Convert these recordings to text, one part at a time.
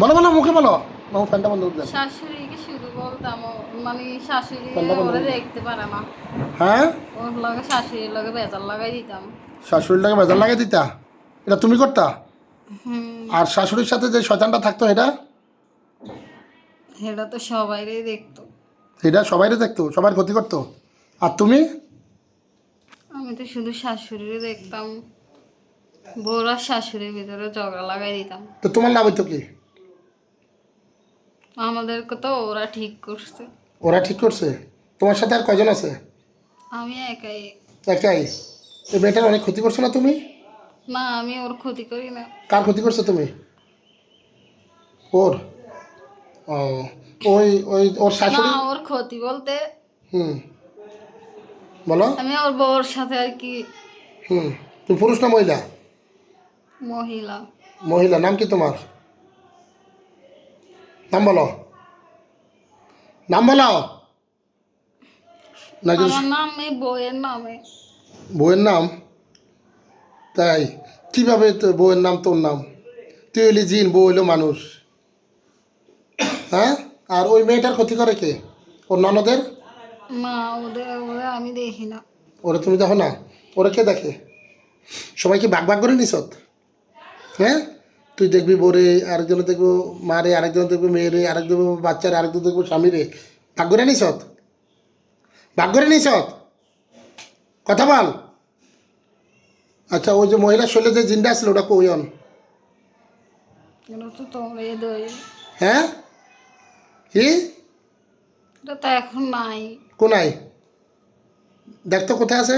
বলো বলো মুখে বলো। মামু ফ্যানটা বন্ধ করে শাশুড়িকে শুধু বলতাম মানে শাশুড়ি ওরা দেখতে পারে না। হ্যাঁ? ওর লগে শাশুড়ির লগে বেজার লাগাই দিতাম। শাশুড়িটাকে বেজার লাগিয়ে দিতা? এটা তুমি করতা? আর শাশুড়ির সাথে যে শয়তানটা থাকতো এটা? এটা তো সবাইরে দেখতো। এটা সবাইরে দেখতো সবার ক্ষতি করতো। আর তুমি? আমি তো শুধু শাশুড়িরে দেখতাম। বউরা শাশুড়ির ভিতরে ঝগড়া লাগাই দিতাম। তো তোমার নাম হইতো কি? আমাদেরকে তো ওরা ঠিক করছে। ওরা ঠিক করছে? তোমার সাথে আর কজন আছে? আমি একাই। একাই? এই মেয়েটার অনেক ক্ষতি করছ না তুমি? না আমি ওর ক্ষতি করি না। কার ক্ষতি করছ তুমি? ওর? ও ওই ওই ওর না শাশুড়ি ওর ক্ষতি বলতে হুম। বলো। আমি ওর বউর সাথে আর কি। হুম। তুমি পুরুষ না মহিলা? মহিলা। মহিলা নাম কি তোমার? নাম বলো নাম বলো নাকি আমার নাম এই বইয়ের নামে। বউয়ের নাম? তাই কীভাবে তো বউয়ের নাম তোর নাম? তুই হইলি জিন বউ হইল মানুষ। হ্যাঁ? আর ওই মেয়েটার ক্ষতি করে কে? ওর ননদের? না ওদের আমি দেখি না। ওরা তুমি দেখো না? ওরা কে দেখে? সবাই কি ভাগ ভাগ করে নিছত হ্যাঁ? তুই দেখবি বোরে আরেকজনে দেখব মারে আরেকজন দেখব মেয়েরে আরেক দেখব বাচ্চারে আরেকজন দেখব স্বামীরে। ভাগ করে নিছত ভাগ করে নিছত কথা বল। আচ্ছা ওই যে মহিলা শৈলে যে জিনটা আসলো ওটা কইন হ্যাঁ? কি? তো এখন নাই। কোনায় দেখতো কোথায় আছে।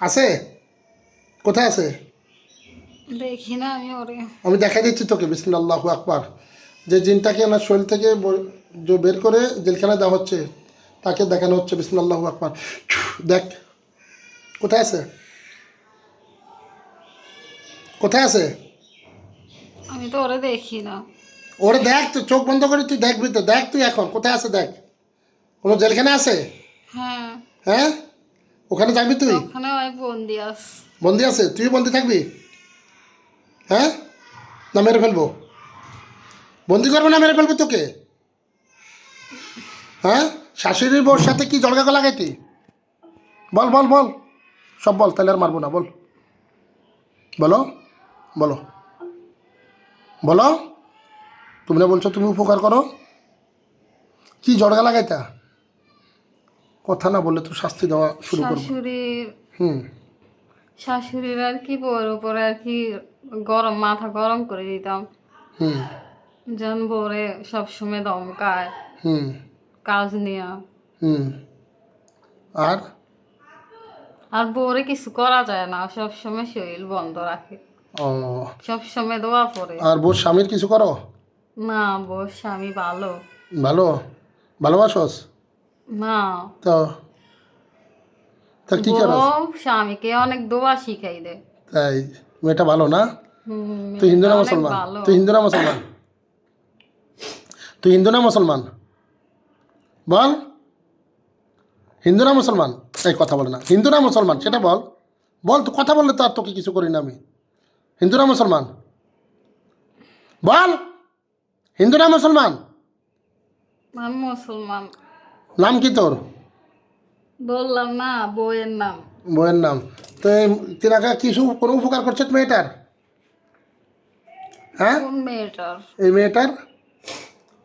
আছে? কোথায় আছে? দেখি না আমি ওরে আমি দেখাই দিচ্ছি তোকে বিসমিল্লাহ আকবার। যে জিনটাকে ওনার শরীর থেকে যে বের করে জেলখানায় দেওয়া হচ্ছে তাকে দেখানো হচ্ছে বিসমিল্লাহ আকবার। দেখ কোথায় আছে? কোথায় আছে? আমি তো ওরে দেখি না। ওরে দেখ তুই চোখ বন্ধ করে তুই দেখবি তো দেখ তুই এখন কোথায় আছে দেখ। কোনো জেলখানা আছে? হ্যাঁ। হ্যাঁ? ওখানে যাবি তুই? ওখানে বন্দি আস বন্দি আছে? তুই বন্দি থাকবি? হ্যাঁ? না মেরে ফেলব। বন্দি করব না মেরে ফেলব তোকে? হ্যাঁ? শাশুড়ির বউর সাথে কি জলগা লাগাইতি বল বল বল। সব বল তাহলে আর মারবো না বল। বলো বলো। বলো তুমি না বলছো তুমি উপকার করো। কি জড়গা লাগাইতা? কথা না বললে তো শাস্তি দেওয়া শুরু করব। হুম। শাশুড়ির আর কি বউর উপরে আর কি গরম মাথা গরম করে দিতাম। যেন বউরে সবসময় দমকায় কাজ নিয়ে। আর? আর বউরে কিছু করা যায় না সবসময় শরীর বন্ধ রাখে। ও। সবসময় দোয়া পড়ে। আর বোর স্বামীর কিছু করো? না বউর স্বামী ভালো। ভালো? ভালোবাসস? না। তো তা কি করো স্বামীকে অনেক দোয়া শিখাই দেয়। তাই? মেয়েটা ভালো না? তুই হিন্দু না মুসলমান? তুই হিন্দু না মুসলমান? তুই হিন্দু না মুসলমান? বল। হিন্দু না মুসলমান? এই কথা বলে না। হিন্দু না মুসলমান? সেটা বল। বল তুই কথা বললে তো আর তোকে কিছু করি না আমি। হিন্দু না মুসলমান? বল। হিন্দু না মুসলমান? মুসলমান। নাম কি তোর? বললাম না বউয়ের নাম। বইয়ের নাম। তো তিনাকা কিছু কোনো উপকার করছে মেয়েটার? হ্যাঁ? মেয়েটার? এই মেয়েটার?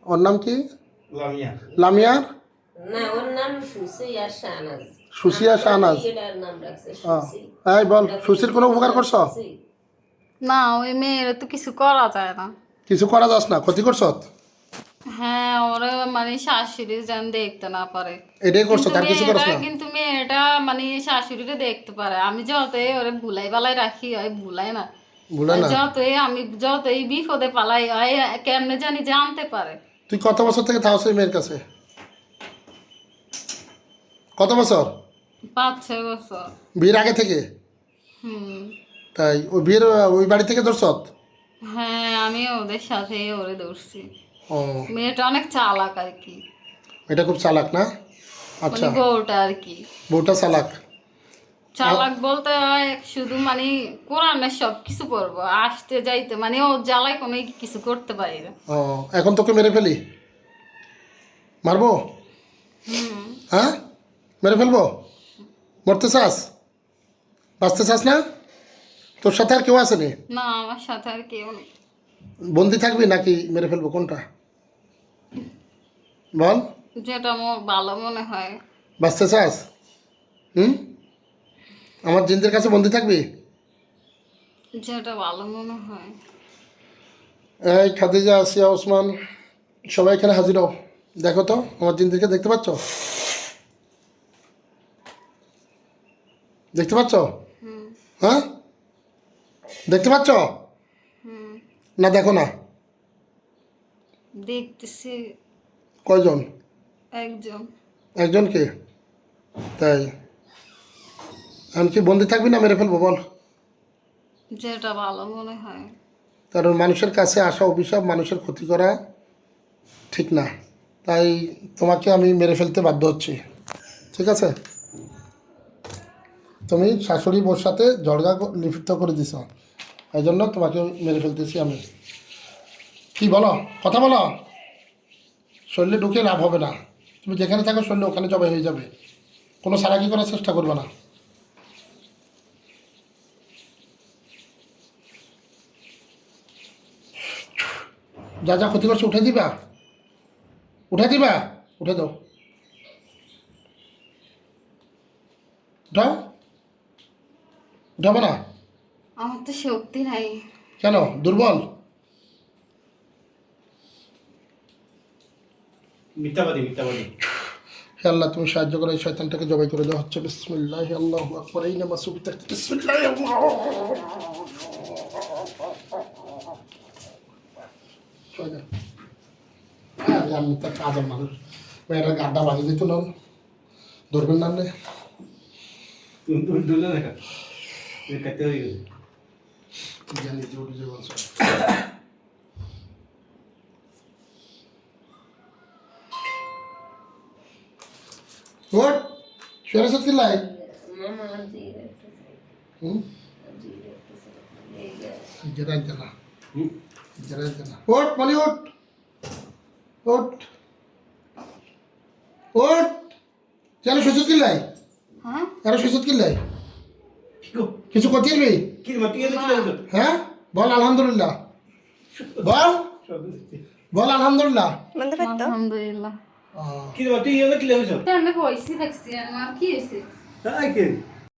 ওর নাম কি? লামিয়া। লামিয়া? না ওর নাম সুসি আর শাহনাজ। সুসিয়া শাহনাজ। এটার নাম রাখছে হ্যাঁ। বল সুশীর কোনো উপকার করছ? না ওই মেয়ের তো কিছু করা যায় না। কিছু করা যাস না ক্ষতি করছ? হ্যাঁ ওরা মানে শাশুড়ি যেন দেখতে না পারে। এটাই করছ তার কিছু করছ না? কিন্তু মেয়েটা মানে শাশুড়িরে দেখতে পারে। আমি যতই ওরে ভুলাই পালাই রাখি ওই ভুলাই না। ভুলে না? যতই আমি যতই বিপদে পালাই ওই কেমনে জানি জানতে পারে। তুই কত বছর থেকে থাকছ এই মেয়ের কাছে? কত বছর? পাঁচ ছয় বছর। বিয়ের আগে থেকে? হুম। তাই ওই বিয়ের ওই বাড়ি থেকে ধরছ? হ্যাঁ আমি ওদের সাথে ওরে দৌড়ছি ও। মেয়েটা অনেক চালাক আর কি। এটা খুব চালাক না? আচ্ছা। মানে বউটা আর কি। বউটা চালাক। চালাক বলতে হয় শুধু মানে কোরআনের সব কিছু পড়ব আসতে যাইতে মানে ও জ্বালায় কোনো কিছু করতে পারি না। ও এখন তোকে মেরে ফেলি? মারবো? হুম। হ্যাঁ? মেরে ফেলব? মরতে চাস? বাঁচতে চাস না? তোর সাথে আর কেউ আসেনি? না আমার সাথে আর কেউ নেই। বন্দি থাকবি নাকি মেরে ফেলব? কোনটা? বল। যেটা আমার ভালো মনে হয়। বাঁচতে চাস? হুম? আমার জিনদের কাছে বন্দি থাকবি? যেটা ভালো মনে হয়। এই খাদিজা আসিয়া ওসমান সবাই এখানে হাজির হও। দেখো তো আমার জিনদেরকে দেখতে পাচ্ছ? দেখতে পাচ্ছ? হ্যাঁ? দেখতে পাচ্ছ? না দেখো না। দেখতেছি। কয়জন? একজন। একজনকে তাই। এখন কি বন্দি থাকবি না মেরে ফেলব বল। যেটা ভালো মনে হয়। কারণ মানুষের কাছে আসা অভিশাপ মানুষের ক্ষতি করা ঠিক না। তাই তোমাকে আমি মেরে ফেলতে বাধ্য হচ্ছি। ঠিক আছে? তুমি শাশুড়ি বোর সাথে জড়গা ক- লিপ্ত করে দিছ। এই জন্য তোমাকে মেরে ফেলতেছি আমি। কি বলো? কথা বলো। শরীরে ঢুকে লাভ হবে না। তুমি যেখানে থাকো শরীরে ওখানে জবাই হয়ে যাবে। কোনো সারাকি করার চেষ্টা করবে না। যা যা ক্ষতি করছে উঠে দিবা। উঠে দিবা। উঠে দাও। উঠাও। উঠাবো না। আমার তো শক্তি নাই। কেন? দুর্বল? মিথ্যাবাদী মিথ্যাবাদী। হে আল্লাহ তুমি সাহায্য করে এই শয়তানটাকে জবাই করে দেওয়া হচ্ছে বিসমিল্লাহ আল্লাহ আকবর। এই নামাজ সুবিতা বিসমিল্লাহ আমি তো কাজের মানুষ। গাড্ডা বানিয়ে দিত না। ধরবেন না রে তুমি তুমি দুলে দেখা কাটতে হয়ে গেছে জানি যে উঠে যাবে বলছো ওট শুয়ে আছে কি লাই মামা জিরে হুম জিরে জেরাই জানা হুম জেরাই জানা ওট মনি ওট ওট ওট কেন সুযোগ কি হ্যাঁ কি লাগছে হ্যাঁ? বল আলহামদুলিল্লাহ। বল। বল আলহামদুলিল্লাহ। আলহামদুলিল্লাহ। কি গেলে কি দেখছি আমার কি হয়েছে তাই কি?